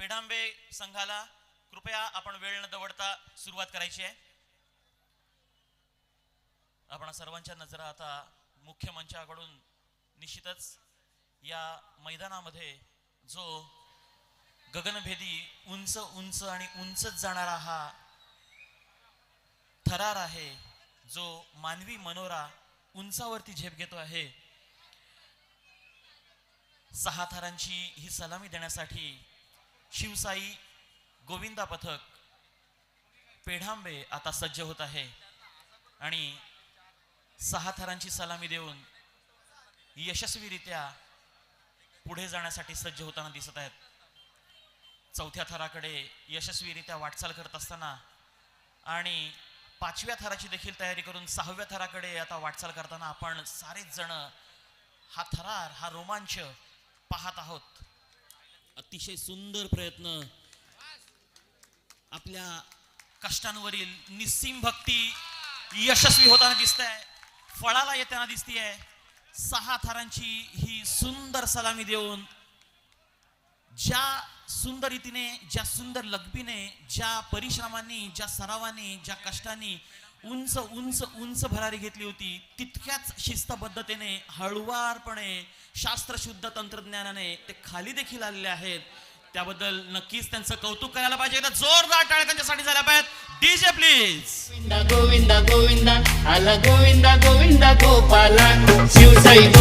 पेढांबे संघाला कृपया आपण वेळ न दवडता सुरुवात करायची आहे. आपण सर्वांच्या नजरा आता मुख्य मंचाकडून निश्चितच या मैदानामध्ये जो गगनभेदी उंच उंच आणि उंचच जाणारा हा थरार आहे जो मानवी मनोरा उंचावरती झेप घेतो आहे सहा थरांची ही सलामी देण्यासाठी शिवसाई गोविंदा पथक पेढांबे आता सज्ज होत आहे. आणि सहा थरांची सलामी देऊन यशस्वीरित्या पुढे जाण्यासाठी सज्ज होताना दिसत आहेत. चौथ्या थराकडे यशस्वीरित्या वाटचाल करत असताना आणि पाचव्या थराची देखील तयारी करून सहाव्या थराकडे आता वाटचाल करताना आपण सारेच जण हा थरार हा रोमांच पाहत आहोत. अतिशय सुंदर प्रयत्न. आपल्या कष्टांवरील निस्सीम भक्ती यशस्वी होताना दिसत आहे फळाला येताना दिसतीये. सहा थारांची ही सुंदर सलामी देऊन ज्या सुंदर रीतीने ज्या सुंदर लगबीने ज्या परिश्रमांनी ज्या सरावाने ज्या कष्टाने उंच उंच उंच भरारी घेतली होती. तितक्याच शिस्तबद्धतेने हळुवारपणे शास्त्रशुद्ध तंत्रज्ञानाने ते खाली देखील आलेले आहेत. त्याबद्दल नक्कीच त्यांचं कौतुक करायला पाहिजे. एकदा जोरदार टाळ्या त्यांच्यासाठी झाल्या पाहिजेत. DJ please. गोविंदा गोविंदा गोविंदा आला गोविंदा गोविंदा गोपाला. शिवसाई गोविंदा.